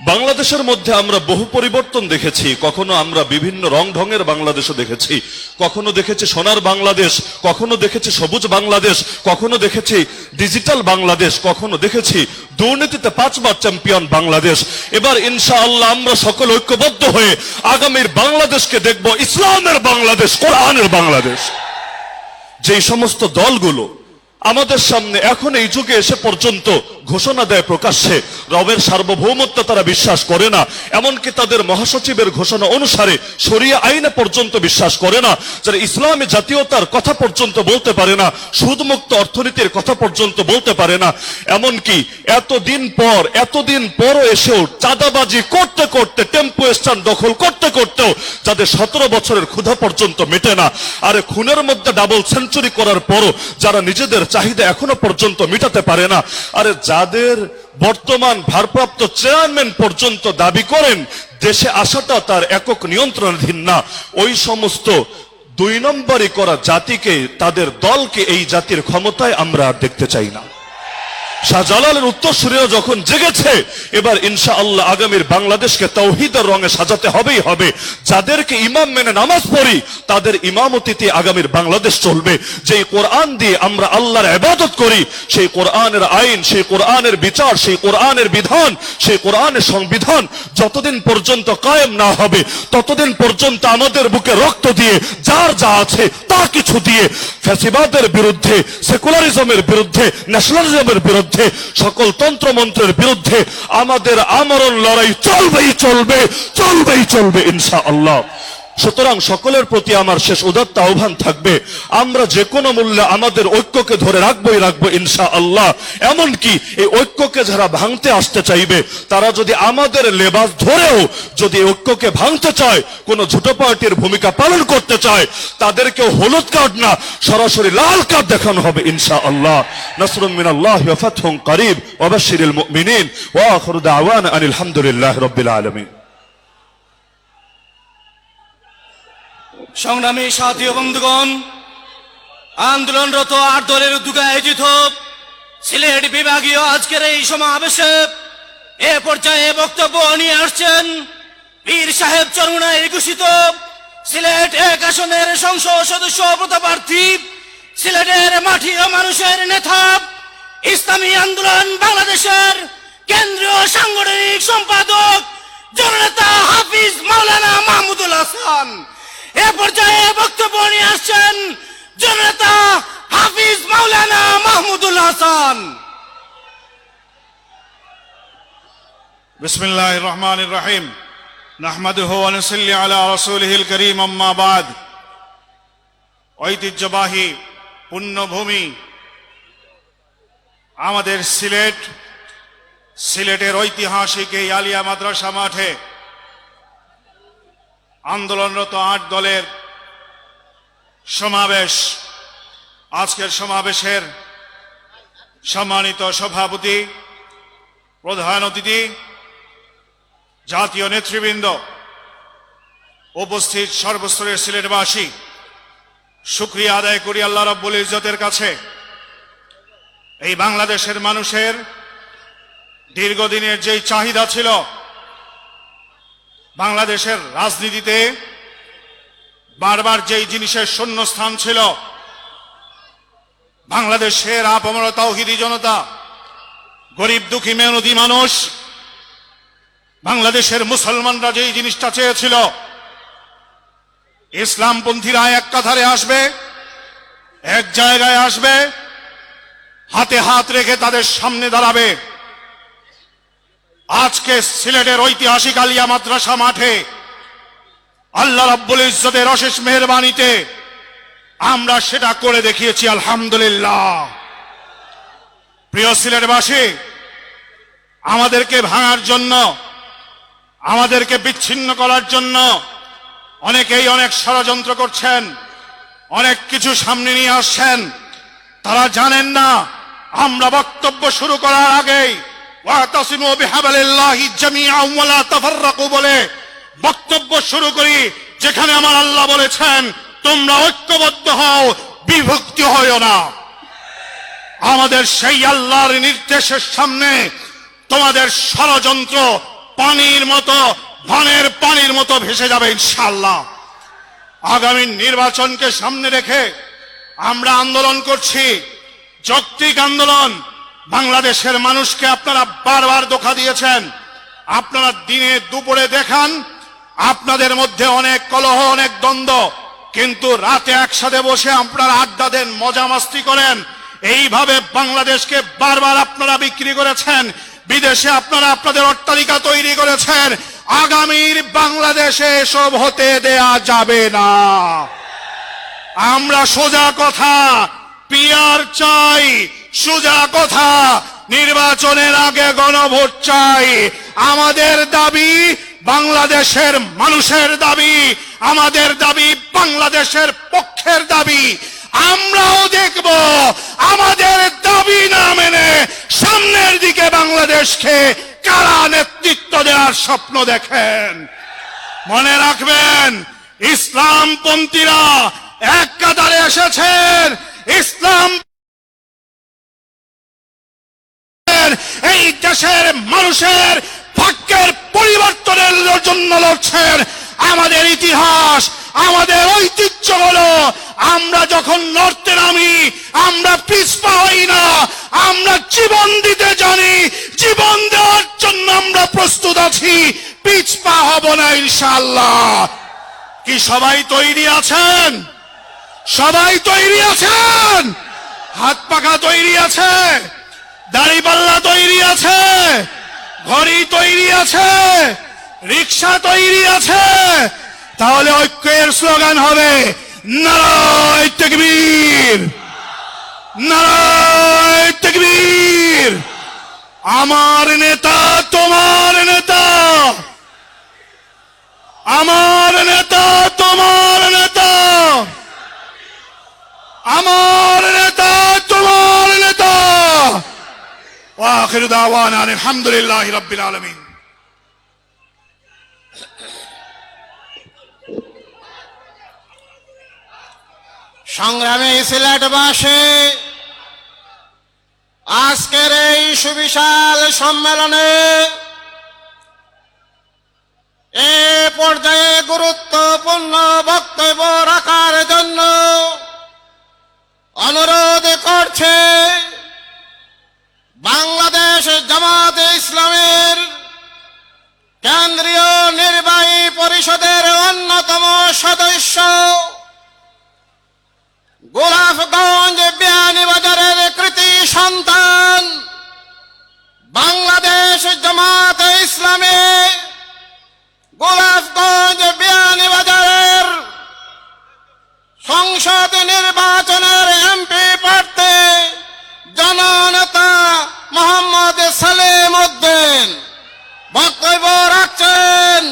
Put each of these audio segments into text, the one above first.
বাংলাদেশের মধ্যে আমরা বহু পরিবর্তন দেখেছি। কখনো আমরা বিভিন্ন রং ঢঙের বাংলাদেশও দেখেছি। কখনো দেখেছি সোনার বাংলাদেশ, কখনো দেখেছি সবুজ বাংলাদেশ, কখনো দেখেছি ডিজিটাল বাংলাদেশ, কখনো দেখেছি দুর্নীতিতে পাঁচবার চ্যাম্পিয়ন বাংলাদেশ। এবার ইনশাআল্লাহ আমরা সকল ঐক্যবদ্ধ হয়ে আগামীর বাংলাদেশকে দেখব ইসলামের বাংলাদেশ, কোরআনের বাংলাদেশ। যেই সমস্ত দলগুলো আমাদের সামনে এখন এই যুগে এসে পর্যন্ত ঘোষণা দেয় প্রকাশ্যে, রবের সার্বভৌমত্ব তারা বিশ্বাস করে না। এমনকি তাদের মহাসচিবের ঘোষণা অনুসারে শরিয়া আইনে পর্যন্ত বিশ্বাস করে না, যারা ইসলামী জাতীয়তার কথা পর্যন্ত বলতে পারে না, সুদমুক্ত অর্থনীতির কথা পর্যন্ত বলতে পারে না। এমনকি এতদিন পর, এতদিন পরও এসেও চাঁদাবাজি করতে করতে, টেম্পো স্ট্যান্ড দখল করতে করতেও যাদের সতেরো বছরের ক্ষুধা পর্যন্ত মেটে না। আরে খুনের মধ্যে ডাবল সেঞ্চুরি করার পরও যারা নিজেদের চাহিদা এখনও পর্যন্ত মিটাতে পারে না। আরে যাদের বর্তমান ভারপ্রাপ্ত চেয়ারম্যান পর্যন্ত দাবি করেন, দেশে আসাটা তার একক নিয়ন্ত্রণাধীন না। ওই সমস্ত দুই নম্বরে করা জাতিকে, তাদের দলকে এই জাতির ক্ষমতায় আমরা আর দেখতে চাই না। শাহজালালের উত্তরসূরিরা যখন জেগেছে, এবার ইনশা আল্লাহ আগামীর বাংলাদেশকে তৌহিদের রঙে সাজাতে হবেই হবে। যাদেরকে ইমাম মেনে নামাজ পড়ি, তাদের ইমামতিতে আগামীর বাংলাদেশ চলবে। যেই কোরআন দিয়ে আমরা আল্লাহর ইবাদত করি, সেই কোরআনের আইন, সেই কোরআনের বিচার, সেই কোরআনের বিধান, সেই কোরআনের সংবিধান যতদিন পর্যন্ত কায়েম না হবে, ততদিন পর্যন্ত আমাদের বুকে রক্ত দিয়ে যার যা আছে তা কিছু দিয়ে ফ্যাসিবাদের বিরুদ্ধে, সেকুলারিজমের বিরুদ্ধে, ন্যাশনালিজমের বিরুদ্ধে সকল তন্ত্র মন্ত্রের বিরুদ্ধে আমাদের আমরণ লড়াই চলবেই চলবে চলবেই চলবে ইনশা আল্লাহ সুতরাং সকলের প্রতি আমার শেষ উদাত্ত আহ্বান থাকবে, আমরা যে কোনো মূল্যে আমাদের ঐক্যকে ধরে রাখবোই রাখব ইনশা আল্লাহ এমনকি এই ঐক্যকে যারা ভাঙতে আসতে চাইবে, তারা যদি আমাদের লেবাস ধরেও যদি ঐক্যকে ভাঙতে চায়, কোন ছোট পার্টির ভূমিকা পালন করতে চায় তাদেরকে হলুদ কার্ড না, সরাসরি লাল কার্ড দেখানো হবে ইনশা আল্লাহ নাসরুম ওয়া ফাতহুম করিব, ওয়া বাশশিরিল মুমিনিন, ওয়া আখিরু দাওয়ানা আনিল হামদুলিল্লাহি রাব্বিল আলামিন। সংগ্রামী সাথী বন্ধুগণ, আন্দোলনরত আট দলের উদ্যোগে আয়োজিত সিলেট বিভাগীয় আজকের এই সমাবেশে এ পর্যায়ে বক্তব্য নিয়ে আসছেন পীর সাহেব চরুণায় ঘোষিত সিলেট এক আসনের সংসদ সদস্য প্রতাপার্থী সিলেটের মাটি ও মানুষের নেতা, ইসলামী আন্দোলন বাংলাদেশের কেন্দ্রীয় সাংগঠনিক সম্পাদক জননেতা হাফিজ মাওলানা মাহমুদুল হাসান। এ পর্যায়ে বক্তব্য নিয়ে আসছেন জনতা হাফিজ মাওলানা মাহমুদুল হাসান। বিসমিল্লাহ রহমান রহিম। নাহমাদুহু আনসল্লি ঐতিহ্যবাহী পুণ্যভূমি আমাদের সিলেট। সিলেটের ঐতিহাসিক এই আলিয়া মাদ্রাসা মাঠে আন্দোলনরত আট দলের সমাবেশ, আজকের সমাবেশের সম্মানিত সভাপতি, প্রধান অতিথি, জাতীয় নেতৃবৃন্দ, উপস্থিত সর্বস্তরের সিলেটবাসী শুক্রিয়া আদায় করি আল্লাহ রব্বুল ইজ্জতের কাছে। এই বাংলাদেশের মানুষের দীর্ঘদিনের যেই চাহিদা ছিল বাংলাদেশের রাজনীতিতে বারবার যেই জিনিসের শূন্যস্থান ছিল, বাংলাদেশের আপমর তাওহিদি জনতা, গরিব দুঃখী মেহনতি মানুষ, বাংলাদেশের মুসলমানরা যেই জিনিসটা চেয়েছিল ইসলামপন্থীরা এক কাথারে আসবে, এক জায়গায় আসবে, হাতে হাত রেখে তাদের সামনে দাঁড়াবে। আজকে সিলেটের ঐতিহাসিক আলিয়া মাদ্রাসা মাঠে আল্লাহ রাব্বুল ইজ্জতের অশেষ মেহরবানিতে আমরা সেটা করে দেখিয়েছি, আলহামদুলিল্লাহ। প্রিয় সিলেটবাসী, আমাদেরকে ভাঙার জন্য, আমাদেরকে বিচ্ছিন্ন করার জন্য অনেকেই অনেক ষড়যন্ত্র করছেন, অনেক কিছু সামনে নিয়ে আসছেন। তারা জানেন না, আমরা বক্তব্য শুরু করার আগেই বলে বক্তব্য শুরু করি, যেখানে আমার আল্লাহ বলেছেন, তোমরা ঐক্যবদ্ধ হও, বিভক্তি হইও না। আমাদের সেই আল্লাহর নির্দেশের সামনে তোমাদের ষড়যন্ত্র পানির মতো, ধানের পানির মতো ভেসে যাবে ইনশাল্লাহ আগামী নির্বাচনকে সামনে রেখে আমরা আন্দোলন করছি, যৌক্তিক আন্দোলন বাংলাদেশের মানুষকে আপনারা বারবার ধোকা দিয়েছেন। আপনারা দিনে দুপুরে দেখান, আপনাদের মধ্যে অনেক কলহ, অনেক দ্বন্দ্ব, কিন্তু রাতে একসাথে বসে আপনারা আড্ডা দেন, মজা মাস্তি করেন। এইভাবে বাংলাদেশকে বারবার আপনারা বিক্রি করেছেন, বিদেশে আপনারা আপনাদের অট্টালিকা তৈরি করেছেন। আগামীর বাংলাদেশে এসব হতে দেয়া যাবে না। আমরা সোজা কথা, পিয়ার চাই সোজা কথা, নির্বাচনের আগে গণভোট চাই। আমাদের দাবি বাংলাদেশের মানুষের দাবি, আমাদের দাবি বাংলাদেশের পক্ষের দাবি। আমরাও দেখব আমাদের দাবি না মেনে সামনের দিকে বাংলাদেশকে কারা নেতৃত্ব দেওয়ার স্বপ্ন দেখেন। মনে রাখবেন, ইসলামপন্থীরা এক কাতারে এসেছেন দেশের মানুষের ভাগ্যের পরিবর্তনের জন্য লড়ছেন। আমাদের ইতিহাস, আমাদের ঐতিহ্য হলো, আমরা যখন লড়তে নামি, আমরা পিছপা হই না, আমরা জীবন দিতে জানি, জীবন দেওয়ার জন্য আমরা প্রস্তুত আছি, পিছপা হব না ইনশাল্লাহ কি সবাই তৈরি আছেন? সবাই তৈরি আছেন? হাত পাখা তৈরি আছে? দাড়িপাল্লা তৈরি আছে, ঘড়ি তৈরি আছে, রিক্সা তৈরি আছে। তাহলে ঐক্যের স্লোগান হবে, নারায় তকবীর আমার নেতা, তোমার নেতা, আমার নেতা, তোমার নেতা, আমার নেতা তোমার নেতা واخر دعوانا ان الحمد لله رب العالمين সংগ্রামী সিলেটবাসী আজকের এই সুবিশাল সম্মেলনে জননেতা মোহাম্মদ সালেম উদ্দিন বক্তব্য রাখছেন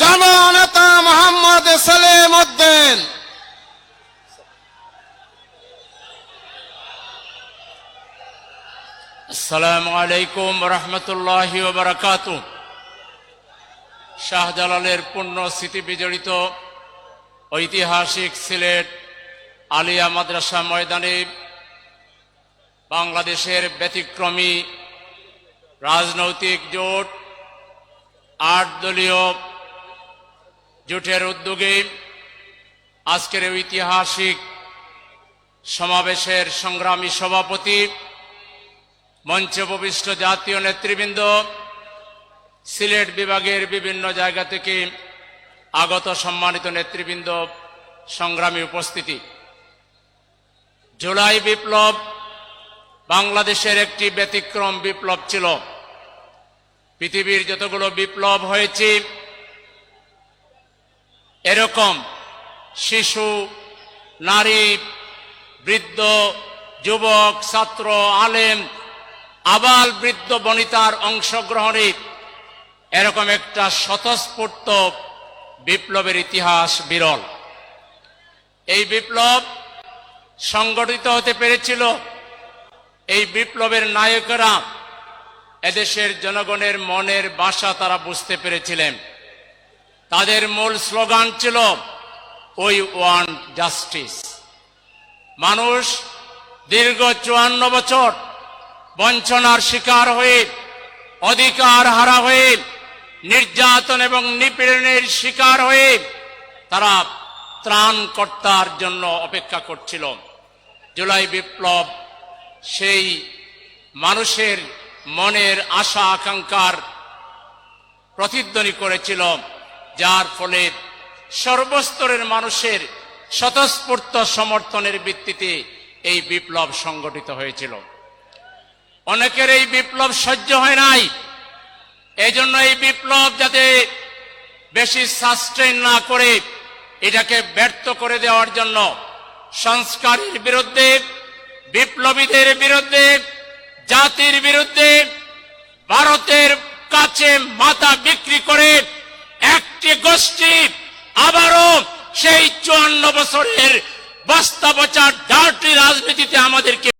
জননেতা মোহাম্মদ সালেম উদ্দিন আসসালামু আলাইকুম রহমতুল্লাহ বারাকাত শাহজালালের পূর্ণ স্মৃতি বিজড়িত ঐতিহাসিক সিলেট আলিয়া মাদ্রাসা ময়দানে বাংলাদেশের ব্যতিক্রমী রাজনৈতিক জোট, আট দলীয় জোটের উদ্যোগে আজকের ঐতিহাসিক সমাবেশের সংগ্রামী সভাপতি, মঞ্চে উপবিষ্ট জাতীয় নেতৃবৃন্দ, সিলেট বিভাগের বিভিন্ন জায়গা থেকে আগত সম্মানিত নেতৃবৃন্দ সংগ্রামী উপস্থিতি। জুলাই বিপ্লব বাংলাদেশের একটি ব্যতিক্রম বিপ্লব ছিল। পৃথিবীর যতগুলো বিপ্লব হয়েছে, এরকম শিশু, নারী, বৃদ্ধ, যুবক, ছাত্র, আলেম, আবাল বৃদ্ধ বনিতার অংশগ্রহণে এরকম একটা স্বতঃস্ফূর্ত বিপ্লবের ইতিহাস বিরল। এই বিপ্লব সংগঠিত হতে পেরেছিল এই বিপ্লবের নায়করা এদেশের জনগণের মনের বাসা তারা বুঝতে পেরেছিলেন। তাদের মূল স্লোগান ছিল ওই ওয়ান জাস্টিস মানুষ দীর্ঘ চুয়ান্ন বছর বঞ্চনার শিকার হয়ে, অধিকার হারা হয়ে, নির্যাতন এবং নিপীড়নের শিকার হয়ে তারা ত্রাণকর্তার জন্য অপেক্ষা করছিল। জুলাই বিপ্লব সেই মানুষের মনের আশা, আকাঙ্ক্ষার প্রতিধ্বনি করেছিল, যার ফলে সর্বস্তরের মানুষের স্বতঃস্ফূর্ত সমর্থনের ভিত্তিতে এই বিপ্লব সংগঠিত হয়েছিল। অনেকের এই বিপ্লব সহ্য হয় নাই। এই জন্য এই বিপ্লব যাতে বেশি সাস্টেইন না করে, এটাকে ব্যর্থ করে দেওয়ার জন্য সংস্কারের বিরুদ্ধে বিপ্লবীদের বিরুদ্ধে, জাতির বিরুদ্ধে, ভারতের কাছে মাথা বিক্রি করে একটি গোষ্ঠী আবারও সেই চুয়ান্ন বছরের বাস্তবচার, ডার্টি রাজনীতিতে আমাদেরকে